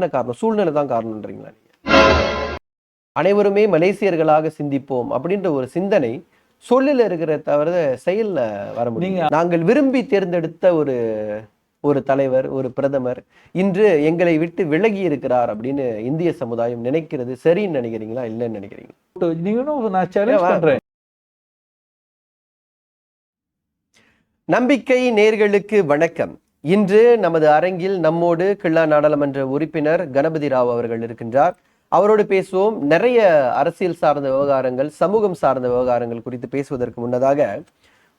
என்ன காரணம்? சூழ்நிலை தான் காரணம்ன்றீங்களா அனைவருமே மலேசியர்களாக சிந்திப்போம் அப்படின்ற ஒரு சிந்தனை சொல்லில் இருக்கிற தவிர செயல்ல வர முடியும் நாங்கள் விரும்பி தேர்ந்தெடுத்த ஒரு ஒரு தலைவர் ஒரு பிரதமர் இன்று எங்களை விட்டு விலகி இருக்கிறார் அப்படின்னு இந்திய சமுதாயம் நினைக்கிறது. சரின்னு நினைக்கிறீங்களா? இல்லைன்னு நினைக்கிறீங்களா? நம்பிக்கை நேர்களுக்கு வணக்கம். இன்று நமது அரங்கில் நம்மோடு கிள்ளா நாடாளுமன்ற உறுப்பினர் கணபதி ராவ் அவர்கள் இருக்கின்றார். அவரோடு பேசுவோம். நிறைய அரசியல் சார்ந்த விவகாரங்கள் சமூகம் சார்ந்த விவகாரங்கள் குறித்து பேசுவதற்கு முன்னதாக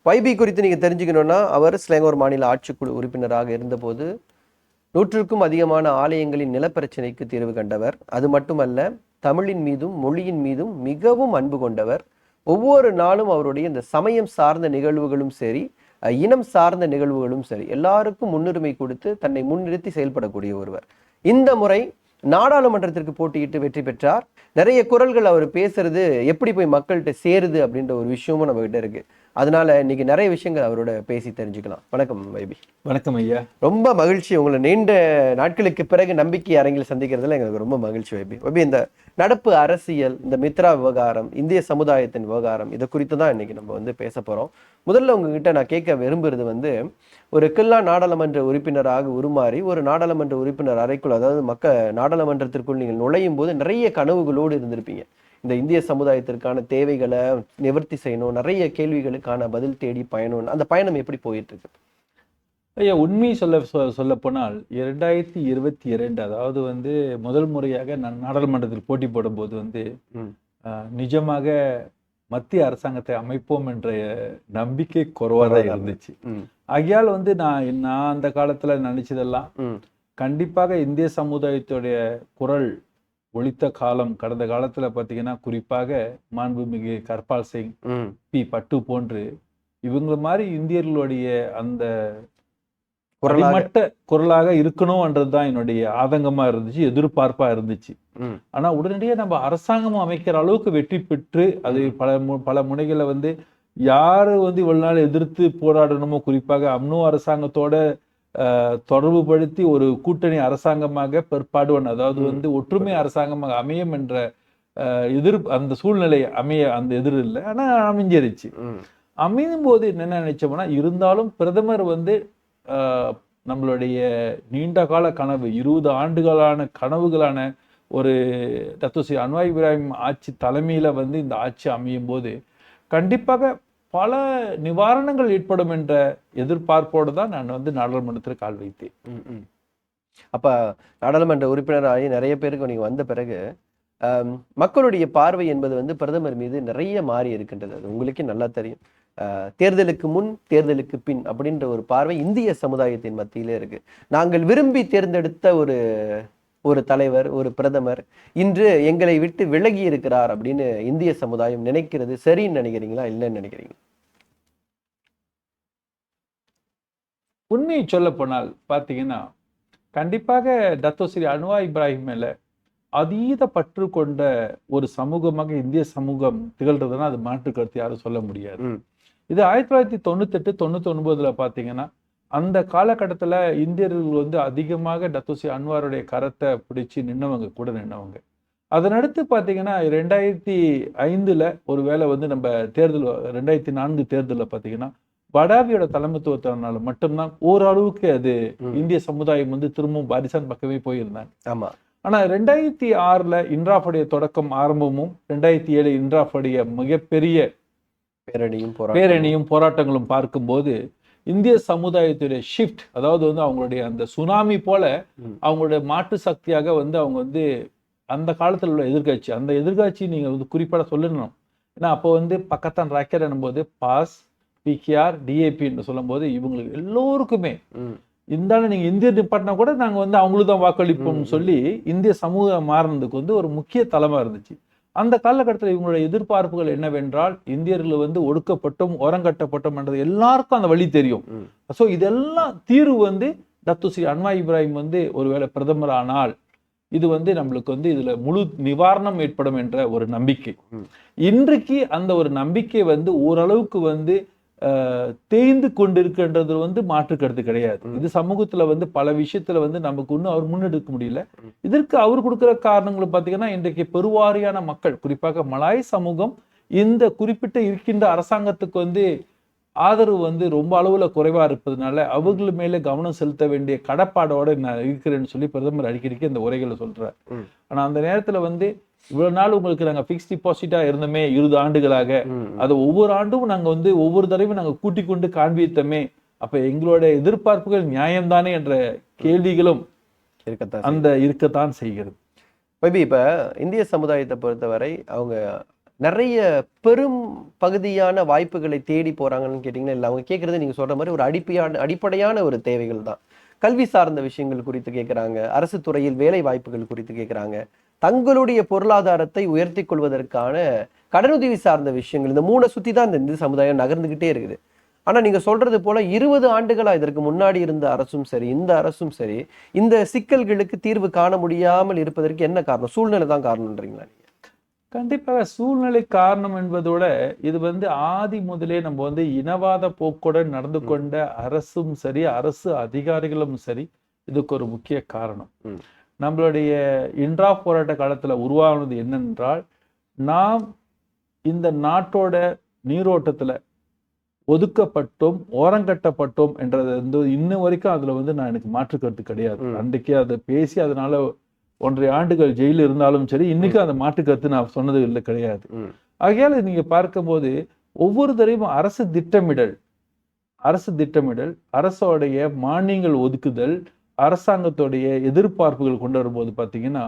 வைபி குறித்து நீங்கள் தெரிஞ்சுக்கணும்னா அவர் ஸ்லேங்கோர் மாநில ஆட்சிக்குழு உறுப்பினராக இருந்தபோது நூற்றுக்கும் அதிகமான ஆலயங்களின் நிலப்பிரச்சனைக்கு தீர்வு கண்டவர். அது மட்டுமல்ல தமிழின் மீதும் மொழியின் மீதும் மிகவும் அன்பு கொண்டவர். ஒவ்வொரு நாளும் அவருடைய இந்த சமயம் சார்ந்த நிகழ்வுகளும் சரி இனம் சார்ந்த நிகழ்வுகளும் சரி எல்லாருக்கும் முன்னுரிமை கொடுத்து தன்னை முன்னிறுத்தி செயல்படக்கூடிய ஒருவர். இந்த முறை நாடாளுமன்றத்திற்கு போட்டியிட்டு வெற்றி பெற்றார். நிறைய குரல்கள் அவர் பேசுறது எப்படி போய் மக்கள்கிட்ட சேருது அப்படின்ற ஒரு விஷயமும் நம்ம கிட்ட இருக்கு. அதனால இன்னைக்கு நிறைய விஷயங்கள் அவரோட பேசி தெரிஞ்சுக்கலாம். வணக்கம் வைபி. வணக்கம் ஐயா. ரொம்ப மகிழ்ச்சி உங்களை நீண்ட நாட்களுக்கு பிறகு நம்பிக்கை அரங்கில் சந்திக்கிறதுல எங்களுக்கு ரொம்ப மகிழ்ச்சி வைபி. வைபி இந்த நடப்பு அரசியல் இந்த மித்ரா விவகாரம் இந்திய சமுதாயத்தின் விவகாரம் இதை குறித்து தான் இன்னைக்கு நம்ம வந்து பேச போறோம். முதல்ல உங்ககிட்ட நான் கேட்க விரும்புறது வந்து ஒரு கில்லா நாடாளுமன்ற உறுப்பினராக உருமாறி ஒரு நாடாளுமன்ற உறுப்பினர் அறைக்குள் அதாவது மக்க நாடாளுமன்றத்திற்குள் நீங்கள் நுழையும் போது நிறைய கனவுகளோடு இருந்திருப்பீங்க. இந்த இந்திய சமுதாயத்திற்கான தேவைகளை நிவர்த்தி செய்யணும் நிறைய கேள்விகளுக்கான பதில் தேடி பயணம் அந்த பயணம் எப்படி போயிட்டு இருக்கு ஐயா உண்மை சொல்ல சொல்ல போனால் இரண்டாயிரத்தி இருபத்தி இரண்டு அதாவது வந்து முதல் முறையாக நான் நாடாளுமன்றத்தில் போட்டி போடும்போது வந்து நிஜமாக மத்திய அரசாங்கத்தை அமைப்போம் என்ற நம்பிக்கை குறைவாக தான் இருந்துச்சு. ஆகையால் வந்து நான் நான் அந்த காலத்துல நினைச்சதெல்லாம். கண்டிப்பாக இந்திய சமுதாயத்துடைய குரல் ஒலித்த காலம் கடந்த காலத்துல பார்த்தீங்கன்னா குறிப்பாக மாண்புமிகு கர்பால் சிங். பி பட்டு போன்று இவங்கள மாதிரி இந்தியர்களுடைய அந்த குரலாக அடிமட்ட குரலாக இருக்கணும்ன்றது தான் என்னுடைய ஆதங்கமா இருந்துச்சு எதிர்பார்ப்பா இருந்துச்சு. ஆனா உடனடியே நம்ம அரசாங்கம் அமைக்கிற அளவுக்கு வெற்றி பெற்று அது பல மு- பல முனைகளை வந்து யாரு வந்து இவ்வளவு நாள் எதிர்த்து போராடணுமோ குறிப்பாக அம்னோ அரசாங்கத்தோட அஹ், தொடர்பு படுத்தி ஒரு கூட்டணி அரசாங்கமாக பிற்பாடுவன் அதாவது. வந்து ஒற்றுமை அரசாங்கமாக அமையும் என்ற எதிர் அந்த சூழ்நிலை அமைய அந்த எதிர் இல்லை ஆனா அமைஞ்சிருச்சு. அமையும் போது என்ன நினைச்சோம்னா இருந்தாலும் பிரதமர் வந்து ஆஹ், நம்மளுடைய நீண்ட கால கனவு இருபது ஆண்டுகளான கனவுகளான ஒரு தத்துவசி அன்வாய் இப்ராஹிம் ஆட்சி தலைமையில வந்து இந்த ஆட்சி அமையும் போது கண்டிப்பாக பல நிவாரணங்கள் ஏற்படும் என்ற எதிர்பார்ப்போடு தான் நான் வந்து நாடாளுமன்றத்தில் கால் வைத்தேன். ம், ம். அப்ப நாடாளுமன்ற உறுப்பினராகி நிறைய பேருக்கு நீங்க வந்த பிறகு மக்களுடைய பார்வை என்பது வந்து பிரதமர் மீது நிறைய மாறி இருக்கின்றது. அது உங்களுக்கே நல்லா தெரியும். தேர்தலுக்கு முன் தேர்தலுக்கு பின் அப்படின்ற ஒரு பார்வை இந்திய சமுதாயத்தின் மத்தியிலே இருக்கு. நாங்கள் விரும்பி தேர்ந்தெடுத்த ஒரு ஒரு தலைவர் ஒரு பிரதமர் இன்று எங்களை விட்டு விலகி இருக்கிறார் அப்படின்னு இந்திய சமுதாயம் நினைக்கிறது. சரின்னு நினைக்கிறீங்களா? இல்லைன்னு நினைக்கிறீங்களா? உண்மையை சொல்ல போனால் பார்த்தீங்கன்னா கண்டிப்பாக டத்தோஸ்ரீ அன்வா இப்ராஹிம் மேல அதீத பற்று கொண்ட ஒரு சமூகமாக இந்திய சமூகம் திகழ்றதுன்னா அது மாற்று கருத்து யாரும் சொல்ல முடியாது. இது ஆயிரத்தி தொள்ளாயிரத்தி தொண்ணூத்தெட்டு தொண்ணூத்தி ஒன்பதுல பாத்தீங்கன்னா அந்த காலகட்டத்துல இந்தியர்கள் வந்து அதிகமாக டத்தோசி அன்வாருடைய கரத்தை பிடிச்சு நின்னவங்க கூட நின்னவங்க. அதனடுத்து பாத்தீங்கன்னா ரெண்டாயிரத்தி ஐந்துல ஒருவேளை வந்து நம்ம தேர்தல் ரெண்டாயிரத்தி நான்கு தேர்தல்ல பாத்தீங்கன்னா படாவியோட தலைமைத்துவத்தினால மட்டும்தான் ஓரளவுக்கு அது. இந்திய சமுதாயம் வந்து திரும்பவும் பாரிசான் பக்கமே போயிருந்தாங்க. ஆமா. ஆனா ரெண்டாயிரத்தி ஆறுல இன்ராஃபுடைய தொடக்கம் ஆரம்பமும் ரெண்டாயிரத்தி ஏழு இன்ராஃபுடைய மிகப்பெரிய பேரணியும் பேரணியும் போராட்டங்களும் பார்க்கும்போது இந்திய சமுதாயத்துடைய ஷிஃப்ட் அதாவது வந்து அவங்களுடைய அந்த சுனாமி போல. அவங்களுடைய மாற்று சக்தியாக வந்து அவங்க வந்து அந்த காலத்துல உள்ள எதிர்க்கட்சி அந்த எதிர்க்கட்சி நீங்க வந்து குறிப்பாக சொல்லணும் ஏன்னா அப்போ வந்து பக்கத்தான் ராக்கெட் என்னும்போது பாஸ் பிகேஆர் டிஏபின்னு சொல்லும்போது இவங்களுக்கு எல்லோருக்குமே. இருந்தாலும் நீங்க இந்திய டிபார்ட்மெண்ட் கூட நாங்க வந்து அவங்களுக்கு தான் வாக்களிப்போம்னு. சொல்லி இந்திய சமூகம் மாறினதுக்கு வந்து ஒரு முக்கிய தளமா இருந்துச்சு அந்த காலகட்டத்தில் இவங்களுடைய எதிர்பார்ப்புகள் என்னவென்றால் இந்தியர்கள் வந்து ஒடுக்கப்பட்டும் ஓரங்கட்டப்பட்டும் என்றது எல்லாருக்கும் அந்த வழி தெரியும். ஸோ இதெல்லாம் தீர்வு வந்து டத்துஸ்ரீ அன்வா இப்ராஹிம் வந்து ஒருவேளை பிரதமர் ஆனால் இது வந்து நம்மளுக்கு வந்து இதுல முழு நிவாரணம் ஏற்படும் என்ற ஒரு நம்பிக்கை. இன்றைக்கு அந்த ஒரு நம்பிக்கை வந்து ஓரளவுக்கு வந்து தேய்ந்து கொண்டிருக்கின்றது வந்து மாற்று கருத்து கிடையாது. இது சமூகத்துல வந்து பல விஷயத்துல வந்து நமக்கு இன்னும் அவர் முன்னெடுக்க முடியல இதற்கு அவர் கொடுக்கிற காரணங்கள் பார்த்தீங்கன்னா இன்றைக்கு பெருவாரியான மக்கள் குறிப்பாக மலாய் சமூகம் இந்த குறிப்பிட்ட இருக்கின்ற அரசாங்கத்துக்கு வந்து ஆதரவு வந்து ரொம்ப அளவுல குறைவா இருப்பதனால அவர்கள் மேலே கவனம் செலுத்த வேண்டிய கடப்பாடோட நான் இருக்கிறேன்னு சொல்லி பிரதமர் அடிக்கடிக்கு இந்த உரைகளை சொல்றார். ஆனா அந்த நேரத்துல வந்து இவ்வளவு நாள் உங்களுக்கு நாங்க ஃபிக்ஸ் டிபாசிட்டா இருந்தோமே இருபது ஆண்டுகளாக. அதை ஒவ்வொரு ஆண்டும் நாங்க வந்து ஒவ்வொரு தடவையும் நாங்க கூட்டிக் கொண்டு காண்பித்தோமே. அப்ப எங்களோட எதிர்பார்ப்புகள் நியாயம்தானே என்ற கேள்விகளும் இருக்கத்தான் அந்த இருக்கத்தான் செய்கிறது. மேபி இப்ப இந்திய சமுதாயத்தை பொறுத்தவரை அவங்க நிறைய பெரும் பகுதியான வாய்ப்புகளை தேடி போறாங்கன்னு கேட்டிங்கன்னா இல்லை அவங்க கேட்கறது நீங்க சொல்ற மாதிரி ஒரு அடிப்படையான அடிப்படையான ஒரு தேவைகள் தான். கல்வி சார்ந்த விஷயங்கள் குறித்து கேட்குறாங்க அரசு துறையில் வேலை வாய்ப்புகள் குறித்து கேட்குறாங்க தங்களுடைய பொருளாதாரத்தை உயர்த்தி கொள்வதற்கான கடனுதவி சார்ந்த விஷயங்கள் இந்த மூணை சுத்தி தான் இந்த இந்து சமுதாயம் நகர்ந்துகிட்டே இருக்குது. ஆனா நீங்க சொல்றது போல இருபது ஆண்டுகளா இதற்கு முன்னாடி இருந்த அரசும் சரி இந்த அரசும் சரி இந்த சிக்கல்களுக்கு தீர்வு காண முடியாமல் இருப்பதற்கு என்ன காரணம்? சூழ்நிலை தான் காரணம்ன்றீங்களா கண்டிப்பாக சூழ்நிலை காரணம் என்பதோட இது வந்து ஆதி முதலே நம்ம வந்து இனவாத போக்குடன் நடந்து கொண்ட அரசும் சரி அரசு அதிகாரிகளும் சரி இதுக்கு ஒரு முக்கிய காரணம். நம்மளுடைய இன்றா போராட்ட காலத்துல உருவானது என்னென்றால் நாம் இந்த நாட்டோட நீரோட்டத்துல ஒதுக்கப்பட்டோம் ஓரங்கட்டப்பட்டோம் என்றது வந்து இன்ன வரைக்கும் அதுல வந்து நான் எனக்கு மாற்று கருத்து கிடையாது. அன்றைக்கே அதை பேசி அதனால ஒன்றரை ஆண்டுகள் ஜெயிலில் இருந்தாலும் சரி இன்னைக்கும் அந்த மாற்று கருத்து நான் சொன்னது இல்லை கிடையாது. ஆகையால நீங்க பார்க்கும்போது ஒவ்வொரு தடவையும் அரசு திட்டமிடல் அரசு திட்டமிடல் அரசோடைய மானியங்கள் ஒதுக்குதல் அரசாங்கத்துடைய எதிர்பார்ப்புகள் கொண்டு வரும்போது பார்த்தீங்கன்னா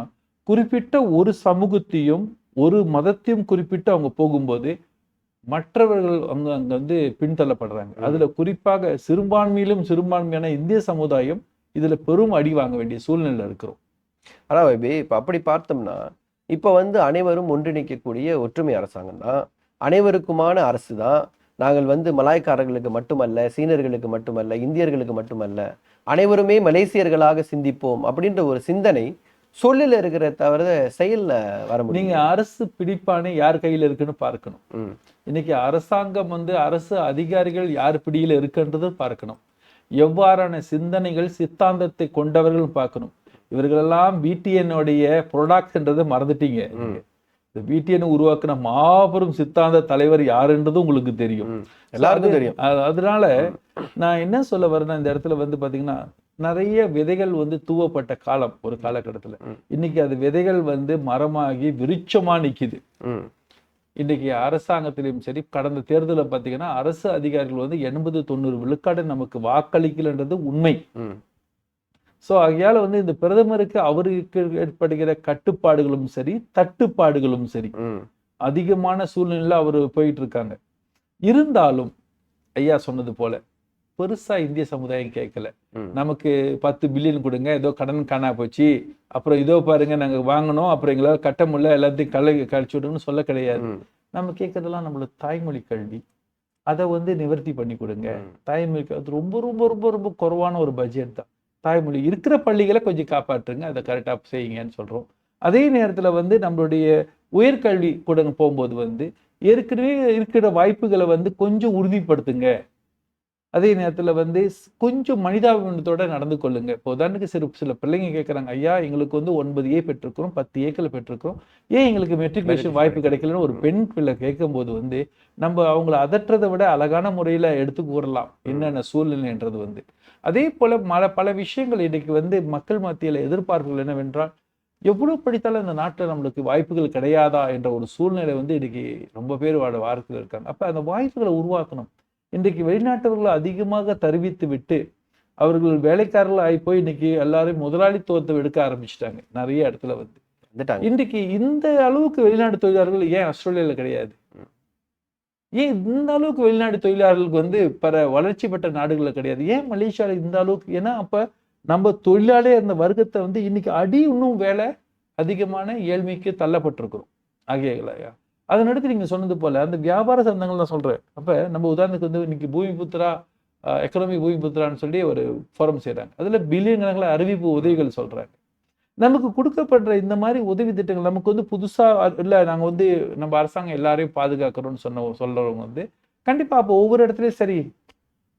குறிப்பிட்ட ஒரு சமூகத்தையும் ஒரு மதத்தையும் குறிப்பிட்டு அவங்க போகும்போது மற்றவர்கள் அங்க அங்க வந்து பின்தள்ளப்படுறாங்க. அதுல குறிப்பாக சிறுபான்மையிலும் சிறுபான்மையான இந்திய சமுதாயம் இதுல பெரும் அடி வாங்க வேண்டிய சூழ்நிலை இருக்கிறோம். ஆனா வைபி இப்ப அப்படி பார்த்தோம்னா இப்ப வந்து அனைவரும் ஒன்றிணைக்கக்கூடிய ஒற்றுமை அரசாங்கம் தான். அனைவருக்குமான அரசு தான். நாங்கள் வந்து மலாய்க்காரர்களுக்கு மட்டுமல்ல சீனர்களுக்கு மட்டுமல்ல இந்தியர்களுக்கு மட்டுமல்ல அனைவருமே மலேசியர்களாக சிந்திப்போம் அப்படின்ற ஒரு சிந்தனை சொல்லில் இருக்கிற தவிர செயல்ல வர நீங்க முடியும் அரசு பிடிப்பானே யார் கையில இருக்குன்னு பார்க்கணும். இன்னைக்கு அரசாங்கம் வந்து அரசு அதிகாரிகள் யார் பிடியில இருக்குன்றது பார்க்கணும். எவ்வாறான சிந்தனைகள் சித்தாந்தத்தை கொண்டவர்கள் பார்க்கணும். இவர்களெல்லாம் பிடிஎன்னுடைய ப்ரொடக்ட்ன்றதை மறந்துட்டீங்க. இந்த பிடிஎன் உருவாக்குன மாபெரும் சித்தாந்த தலைவர் யாருன்றது உங்களுக்கு தெரியும். எல்லாருக்கும் தெரியும் அது- அதனால நான் என்ன சொல்ல வரேன்னா இந்த இடத்துல வந்து பாத்தீங்கன்னா நிறைய விதைகள் வந்து தூவப்பட்ட காலம் ஒரு காலகட்டத்துல. இன்னைக்கு அது விதைகள் வந்து மரமாகி விருட்சமா நிக்குது. இன்னைக்கு அரசாங்கத்திலும் சரி கடந்த தேர்தலில் பார்த்தீங்கன்னா அரசு அதிகாரிகள் வந்து எண்பது தொண்ணூறு விழுக்காடு நமக்கு வாக்களிக்கலன்றது உண்மை. ஸோ ஆகையால வந்து இந்த பிரதமருக்கு அவருக்கு ஏற்படுகிற கட்டுப்பாடுகளும் சரி தட்டுப்பாடுகளும் சரி. அதிகமான சூழ்நிலையில அவர் போயிட்டு இருக்காங்க இருந்தாலும் ஐயா சொன்னது போல பெருசா இந்திய சமுதாயம் கேட்கல. நமக்கு பத்து பில்லியன் கொடுங்க ஏதோ கடன் காணா போச்சு அப்புறம் இதோ பாருங்க நாங்க வாங்கினோம் அப்புறம் எங்களால கட்ட முடியல எல்லாத்தையும் கலை கழிச்சு விடுங்கன்னு சொல்ல கிடையாது. நம்ம கேட்கறதெல்லாம் நம்மளோட தாய்மொழி கல்வி அதை வந்து நிவர்த்தி பண்ணி கொடுங்க. தாய்மொழி ரொம்ப ரொம்ப ரொம்ப ரொம்ப குறைவான ஒரு பட்ஜெட் தான் தாய்மொழி. இருக்கிற பள்ளிகளை கொஞ்சம் காப்பாற்றுங்க. அதை கரெக்டாக செய்யுங்கன்னு சொல்றோம். அதே நேரத்துல வந்து நம்மளுடைய உயர்கல்வி கூட போகும்போது வந்து ஏற்கனவே இருக்கிற வாய்ப்புகளை வந்து கொஞ்சம் உறுதிப்படுத்துங்க. அதே நேரத்துல வந்து கொஞ்சம் மனிதாபிமானத்தோட நடந்து கொள்ளுங்க. இப்போ உதாரணத்துக்கு சில சில பிள்ளைங்க கேட்குறாங்க ஐயா எங்களுக்கு வந்து ஒன்பது ஏ பெற்றிருக்கிறோம் பத்து ஏக்களை பெற்றிருக்கிறோம். ஏன் எங்களுக்கு மெட்ரிகுலேஷன் வாய்ப்பு கிடைக்கலன்னு ஒரு பெண் பிள்ளை கேட்கும்போது வந்து நம்ம அவங்கள அதற்றதை விட அழகான முறையில எடுத்து கூறலாம். என்னென்ன சூழ்நிலைன்றது வந்து. அதே போல மல பல விஷயங்கள் இன்னைக்கு வந்து மக்கள் மத்தியில எதிர்பார்ப்புகள் என்னவென்றால் எவ்வளவு படித்தாலும் இந்த நாட்டில் நம்மளுக்கு வாய்ப்புகள் கிடையாதா என்ற ஒரு சூழ்நிலை வந்து இன்னைக்கு ரொம்ப பேர் வாரத்தில் இருக்காங்க. அப்ப அந்த வாய்ப்புகளை உருவாக்கணும். இன்றைக்கு வெளிநாட்டவர்களை அதிகமாக தருவித்து விட்டு அவர்கள் வேலைக்காரர்கள் ஆகி போய் இன்னைக்கு எல்லாரும் முதலாளித்துவத்தை எடுக்க ஆரம்பிச்சிட்டாங்க. நிறைய இடத்துல வந்து. இன்றைக்கு இந்த அளவுக்கு வெளிநாட்டு தொழிலாளர்கள் ஏன் ஆஸ்திரேலியால கிடையாது? ஏன் இந்த அளவுக்கு வெளிநாட்டு தொழிலாளர்களுக்கு வந்து பிற வளர்ச்சி பெற்ற நாடுகளில் கிடையாது? ஏன் மலேசியாவில் இந்த அளவுக்கு? ஏன்னா அப்போ நம்ம தொழிலாளே இருந்த வர்க்கத்தை வந்து இன்னைக்கு அடி இன்னும் வேலை அதிகமான ஏழ்மைக்கு தள்ளப்பட்டிருக்கிறோம். ஆகிய அதனடுத்து நீங்கள் சொன்னது போல அந்த வியாபார சந்தங்கள் நான் சொல்கிறேன் அப்போ நம்ம உதாரணத்துக்கு வந்து இன்னைக்கு பூமி புத்திரா எக்கனாமி பூமி புத்திரான்னு சொல்லி ஒரு ஃபோரம் செய்கிறாங்க அதில் பில்லியன் கணக்கில் அறிவிப்பு உதவிகள் சொல்கிறாங்க நமக்கு கொடுக்கப்படுற இந்த மாதிரி உதவி திட்டங்கள் நமக்கு வந்து புதுசாக இல்லை நாங்கள் வந்து நம்ம அரசாங்கம் எல்லாரையும் பாதுகாக்கிறோம்னு சொன்ன சொல்கிறவங்க வந்து கண்டிப்பாக அப்போ ஒவ்வொரு இடத்துலையும் சரி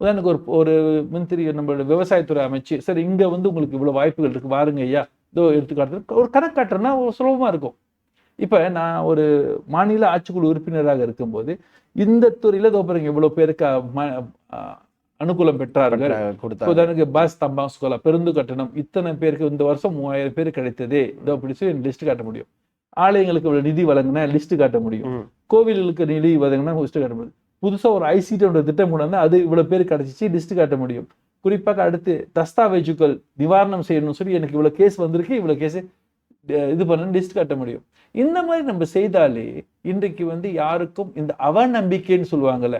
உதாரணத்துக்கு ஒரு ஒரு மந்திரி நம்மளோட விவசாயத்துறை அமைச்சு சரி இங்கே வந்து உங்களுக்கு இவ்வளோ வாய்ப்புகள் இருக்குது வாருங்க ஐயா. இதோ எடுத்துக்காட்டு ஒரு கணக்கு காட்டுறேன்னா ஒரு சுலபமாக இருக்கும். இப்போ நான் ஒரு மாநில ஆட்சிக்குழு உறுப்பினராக இருக்கும்போது இந்த துறையில் தோப்புறங்க இவ்வளோ பேருக்கு ம- அனுகூலம் பெற்றார்கள். உதாரணத்துக்கு பஸ் தம்பா ஸ்கூலா பெருந்து கட்டணம் இத்தனை பேருக்கு இந்த வருஷம் மூவாயிரம் பேர் கிடைத்தது. இதோ அப்படி சொல்லி லிஸ்ட் காட்ட முடியும். ஆலயங்களுக்கு இவ்வளவு நிதி வழங்கினா லிஸ்ட் காட்ட முடியும். கோவில்களுக்கு நிதி வழங்கினா லிஸ்ட் காட்ட முடியும். புதுசா ஒரு ஐசிடியோட திட்டம் கொண்டு வந்தா அது இவ்வளவு பேர் கிடைச்சிச்சு லிஸ்ட் காட்ட முடியும். குறிப்பாக அடுத்து தஸ்தாவேஜுக்கள் நிவாரணம் செய்யணும்னு சொல்லி எனக்கு இவ்வளவு கேஸ் வந்திருக்கு இவ்வளவு கேஸ் இது பண்ண லிஸ்ட் காட்ட முடியும். இந்த மாதிரி நம்ம செய்தாலே இன்றைக்கு வந்து யாருக்கும் இந்த அவநம்பிக்கைன்னு சொல்லுவாங்கல்ல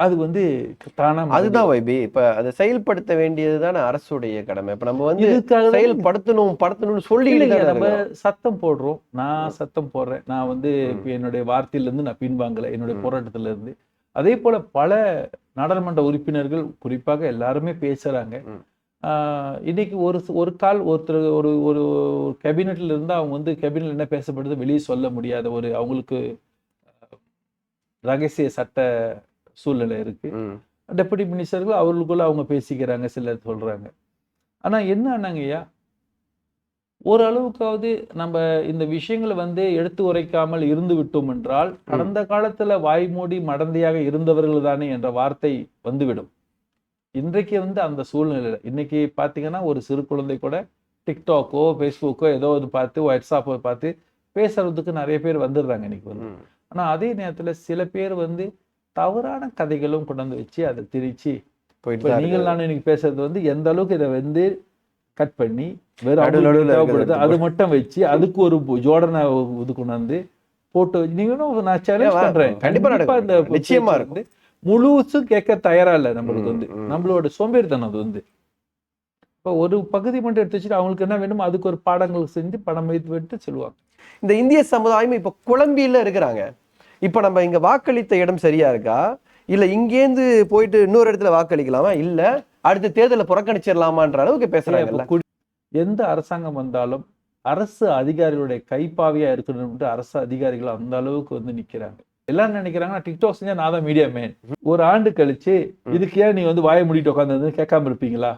அது வந்து தானா. அதுதான் வைபி. இப்ப அதை செயல்படுத்த வேண்டியதுதானே அரசுடைய கடமை. இப்ப நம்ம வந்து தான் செயல்படுத்தணும் படுத்தணும்னு சொல்லி நம்ம சத்தம் போடுறோம். நான் சத்தம் போடுறேன். நான் வந்து என்னுடைய வார்த்தையில இருந்து நான் பின்வாங்கல. என்னுடைய. போராட்டத்துல இருந்து அதே போல பல நாடாளுமன்ற உறுப்பினர்கள் குறிப்பாக எல்லாருமே பேசுறாங்க. இன்னைக்கு ஒரு ஒரு கால் ஒருத்தர் ஒரு ஒரு கேபினெட்ல இருந்து அவங்க வந்து கேபினெட்ல என்ன பேசப்படுது வெளியே சொல்ல முடியாத ஒரு அவங்களுக்கு ரகசிய சட்ட சூழ்நிலை இருக்கு. டெபுட்டி மினிஸ்டர்கள் அவர்களுக்குள்ள அவங்க பேசிக்கிறாங்க சிலர் சொல்றாங்க. ஆனா என்ன ஆனாங்கய்யா ஓரளவுக்காவது நம்ம இந்த விஷயங்களை வந்து எடுத்து உரைக்காமல் இருந்து விட்டோம் என்றால் கடந்த காலத்துல வாய்மூடி மடந்தையாக இருந்தவர்கள் தானே என்ற வார்த்தை வந்துவிடும். இன்றைக்கு வந்து அந்த சூழ்நிலையில இன்னைக்கு பாத்தீங்கன்னா ஒரு சிறு குழந்தை கூட டிக்டாக்கோ ஃபேஸ்புக்கோ ஏதோ ஒரு பார்த்து வாட்ஸ்அப்போ பார்த்து பேசுறதுக்கு நிறைய பேர் வந்துடுறாங்க இன்னைக்கு வந்து. ஆனா அதே நேரத்துல சில பேர் வந்து தவறான கதைகளும் கொண்டு வந்து வச்சு அதை திரிச்சு போயிட்டு நீங்கள் இருக்கு. நான் இன்னைக்கு பேசுறது வந்து எந்த அளவுக்கு இதை வந்து கட் பண்ணி நடுவுல தேவைப்படுது அது மட்டும் வச்சு அதுக்கு ஒரு ஜோடனை இது கொண்டு வந்து போட்டு நீங்களும் நான் சேலஞ்ச் பண்றேன். கண்டிப்பா. இந்த நிச்சயமா வந்து முழுசும் கேட்க தயாரா இல்லை நம்மளுக்கு வந்து. நம்மளோட சோம்பேறித்தனம் அது வந்து. இப்போ ஒரு பகுதி மட்டும் எடுத்து வச்சுட்டு அவங்களுக்கு என்ன வேணுமோ அதுக்கு ஒரு பாடங்கள் செஞ்சு படம் வைத்து விட்டு சொல்லுவாங்க. இந்த இந்திய சமுதாயம் இப்ப குழம்பியில இருக்கிறாங்க. இப்ப நம்ம இங்க வாக்களித்த இடம் சரியா இருக்கா? இல்ல இங்கேருந்து போயிட்டு இன்னொரு இடத்துல வாக்களிக்கலாமா? இல்ல அடுத்த தேர்தலை புறக்கணிச்சிடலாமான்ற அளவுக்கு குடி- எந்த அரசாங்கம் வந்தாலும் அரசு அதிகாரிகளுடைய கைப்பாவியா இருக்கணும்னு அரசு அதிகாரிகள் அந்த அளவுக்கு வந்து நிக்கிறாங்க. எல்லாரும் நினைக்கிறாங்கன்னா டிக்டாக் செஞ்சா நான் தான் மீடியா மேன் ஒரு ஆண்டு கழிச்சு இதுக்கு ஏன் நீ வந்து வாயை மூடிட்டு உட்காந்து கேட்காம இருப்பீங்களா?